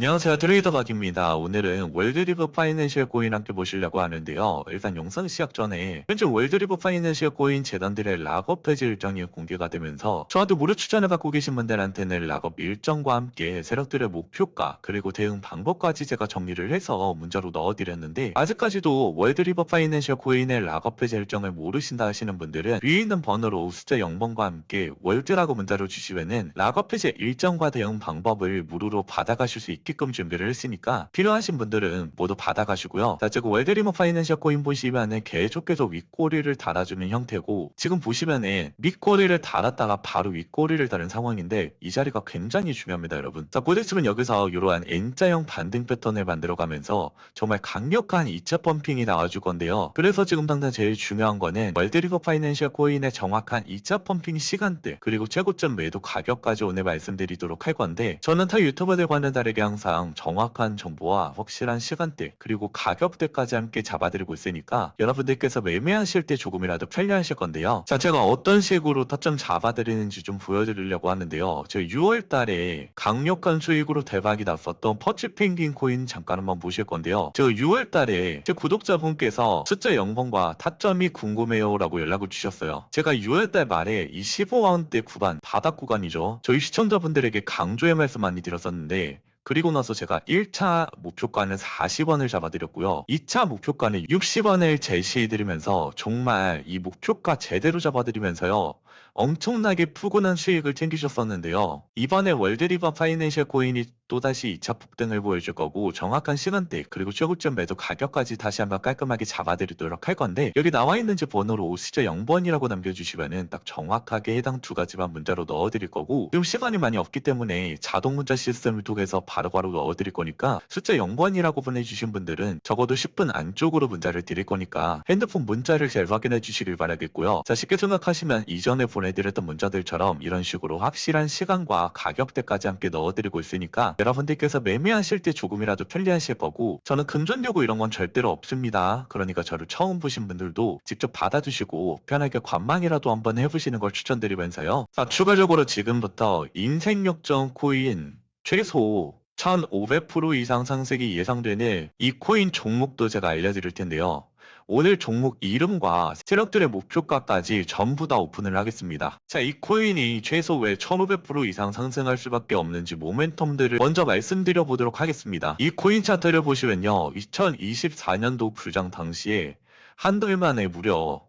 안녕하세요. 트레이더 박입니다. 오늘은 월드리브 파이낸셜 코인 함께 보시려고 하는데요. 일단 영상 시작 전에 현재 월드리브 파이낸셜 코인 재단들의 락업 해지 일정이 공개가 되면서 저한테 무료 추천을 받고 계신 분들한테는 락업 일정과 함께 세력들의 목표가 그리고 대응 방법까지 제가 정리를 해서 문자로 넣어드렸는데 아직까지도 월드리버 파이낸셜 코인의 락업 해지 일정을 모르신다 하시는 분들은 위에 있는 번호로 숫자 0번과 함께 월드라고 문자로 주시면은 락업 해지 일정과 대응 방법을 무료로 받아가실 수 있게 끔 준비를 했으니까 필요하신 분들은 모두 받아가시고요. 자, 지금 월드리버 파이낸셜 코인 보시면은 계속해서 윗꼬리를 달아주는 형태고 지금 보시면은 밑꼬리를 달았다가 바로 윗꼬리를 다는 상황인데 이 자리가 굉장히 중요합니다, 여러분. 자, 곧 있으면 여기서 이러한 N자형 반등 패턴을 만들어가면서 정말 강력한 2차 펌핑이 나와줄 건데요. 그래서 지금 당장 제일 중요한 거는 월드리버 파이낸셜 코인의 정확한 2차 펌핑 시간대 그리고 최고점 매도 가격까지 오늘 말씀드리도록 할 건데 저는 타 유튜버들과는 다르게 항상 정확한 정보와 확실한 시간대 그리고 가격대까지 함께 잡아드리고 있으니까 여러분들께서 매매하실 때 조금이라도 편리하실 건데요. 자, 제가 어떤 식으로 타점 잡아드리는지 좀 보여드리려고 하는데요. 저 6월 달에 강력한 수익으로 대박이 났었던 퍼치 펭귄 코인 잠깐 한번 보실 건데요. 저 6월 달에 제 구독자분께서 숫자 0번과 타점이 궁금해요 라고 연락을 주셨어요. 제가 6월 달 말에 이 15만원대 구간, 바닥 구간이죠. 저희 시청자분들에게 강조의 말씀 많이 드렸었는데 그리고 나서 제가 1차 목표가는 40원을 잡아드렸고요. 2차 목표가는 60원을 제시해드리면서 정말 이 목표가 제대로 잡아드리면서요. 엄청나게 푸근한 수익을 챙기셨었는데요. 이번에 월드리버 파이낸셜 코인이 또다시 2차 폭등을 보여줄 거고 정확한 시간대 그리고 최고점 매도 가격까지 다시 한번 깔끔하게 잡아드리도록 할 건데 여기 나와 있는 제 번호로 숫자 0번이라고 남겨주시면은 딱 정확하게 해당 두 가지만 문자로 넣어드릴 거고 지금 시간이 많이 없기 때문에 자동 문자 시스템을 통해서 바로 바로 넣어드릴 거니까 숫자 0번이라고 보내주신 분들은 적어도 10분 안쪽으로 문자를 드릴 거니까 핸드폰 문자를 잘 확인해 주시길 바라겠고요. 자 쉽게 생각하시면 이전에 보내 드렸던 문자들처럼 이런 식으로 확실한 시간과 가격대까지 함께 넣어드리고 있으니까 여러분들께서 매매하실 때 조금이라도 편리하실 거고 저는 금전되고 이런 건 절대로 없습니다. 그러니까 저를 처음 보신 분들도 직접 받아주시고 편하게 관망이라도 한번 해보시는 걸 추천드리면서요. 자, 추가적으로 지금부터 인생역전 코인 최소 1500% 이상 상승이 예상되는 이 코인 종목도 제가 알려드릴 텐데요. 오늘 종목 이름과 세력들의 목표가까지 전부 다 오픈을 하겠습니다. 자, 이 코인이 최소 왜 1500% 이상 상승할 수밖에 없는지 모멘텀들을 먼저 말씀드려 보도록 하겠습니다. 이 코인 차트를 보시면요. 2024년도 불장 당시에 한 달 만에 무려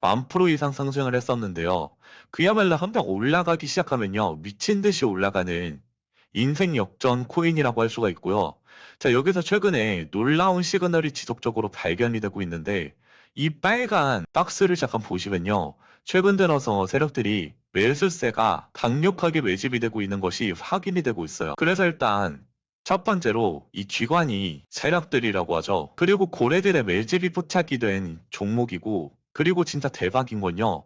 만 프로 이상 상승을 했었는데요. 그야말로 한번 올라가기 시작하면요. 미친 듯이 올라가는 인생 역전 코인이라고 할 수가 있고요. 자, 여기서 최근에 놀라운 시그널이 지속적으로 발견이 되고 있는데, 이 빨간 박스를 잠깐 보시면요. 최근 들어서 세력들이 매수세가 강력하게 매집이 되고 있는 것이 확인이 되고 있어요. 그래서 일단, 첫 번째로 이 쥐관이 세력들이라고 하죠. 그리고 고래들의 매집이 포착이 된 종목이고, 그리고 진짜 대박인 건요.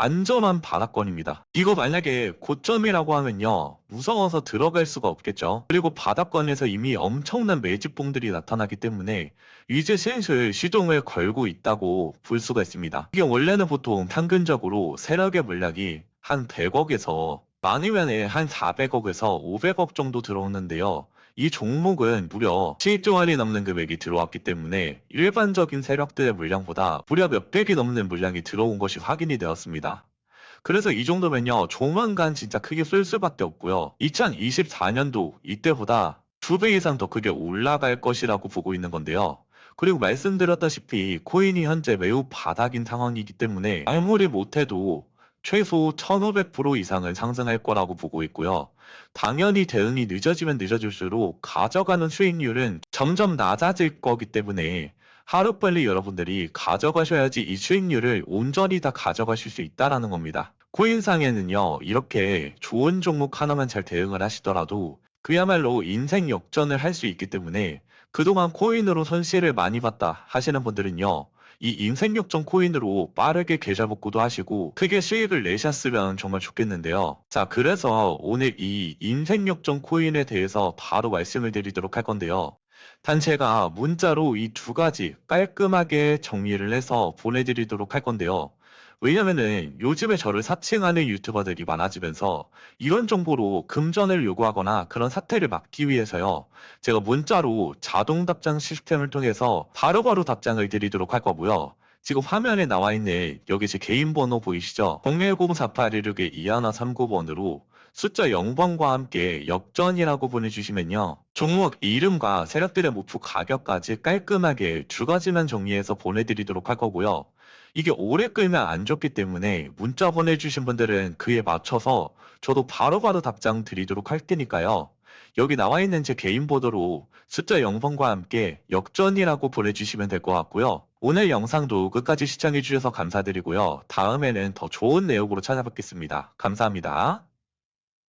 안전한 바닥권입니다. 이거 만약에 고점이라고 하면요. 무서워서 들어갈 수가 없겠죠. 그리고 바닥권에서 이미 엄청난 매집봉들이 나타나기 때문에 이제 슬슬 시동을 걸고 있다고 볼 수가 있습니다. 이게 원래는 보통 평균적으로 세력의 물량이 한 100억에서 많으면 한 400억에서 500억 정도 들어오는데요. 이 종목은 무려 7조 원이 넘는 금액이 들어왔기 때문에 일반적인 세력들의 물량보다 무려 몇백이 넘는 물량이 들어온 것이 확인이 되었습니다. 그래서 이 정도면요, 조만간 진짜 크게 쓸 수밖에 없고요. 2024년도 이때보다 두배 이상 더 크게 올라갈 것이라고 보고 있는 건데요. 그리고 말씀드렸다시피 코인이 현재 매우 바닥인 상황이기 때문에 아무리 못해도 최소 1500% 이상은 상승할 거라고 보고 있고요. 당연히 대응이 늦어지면 늦어질수록 가져가는 수익률은 점점 낮아질 거기 때문에 하루빨리 여러분들이 가져가셔야지 이 수익률을 온전히 다 가져가실 수 있다라는 겁니다. 코인상에는요, 이렇게 좋은 종목 하나만 잘 대응을 하시더라도 그야말로 인생 역전을 할 수 있기 때문에 그동안 코인으로 손실을 많이 봤다 하시는 분들은요, 이 인생역전 코인으로 빠르게 계좌 복구도 하시고 크게 수익을 내셨으면 정말 좋겠는데요. 자, 그래서 오늘 이 인생역전 코인에 대해서 바로 말씀을 드리도록 할 건데요. 단 제가 문자로 이 두 가지 깔끔하게 정리를 해서 보내드리도록 할 건데요. 왜냐면은 요즘에 저를 사칭하는 유튜버들이 많아지면서 이런 정보로 금전을 요구하거나 그런 사태를 막기 위해서요. 제가 문자로 자동 답장 시스템을 통해서 바로바로 답장을 드리도록 할 거고요. 지금 화면에 나와 있는 여기 제 개인 번호 보이시죠? 010-4816-2139번으로 숫자 0번과 함께 역전이라고 보내주시면요. 종목 이름과 세력들의 목표 가격까지 깔끔하게 두 가지만 정리해서 보내드리도록 할 거고요. 이게 오래 끌면 안 좋기 때문에 문자 보내주신 분들은 그에 맞춰서 저도 바로바로 답장 드리도록 할 테니까요. 여기 나와 있는 제 개인 보도로 숫자 0번과 함께 역전이라고 보내주시면 될 것 같고요. 오늘 영상도 끝까지 시청해주셔서 감사드리고요. 다음에는 더 좋은 내용으로 찾아뵙겠습니다. 감사합니다.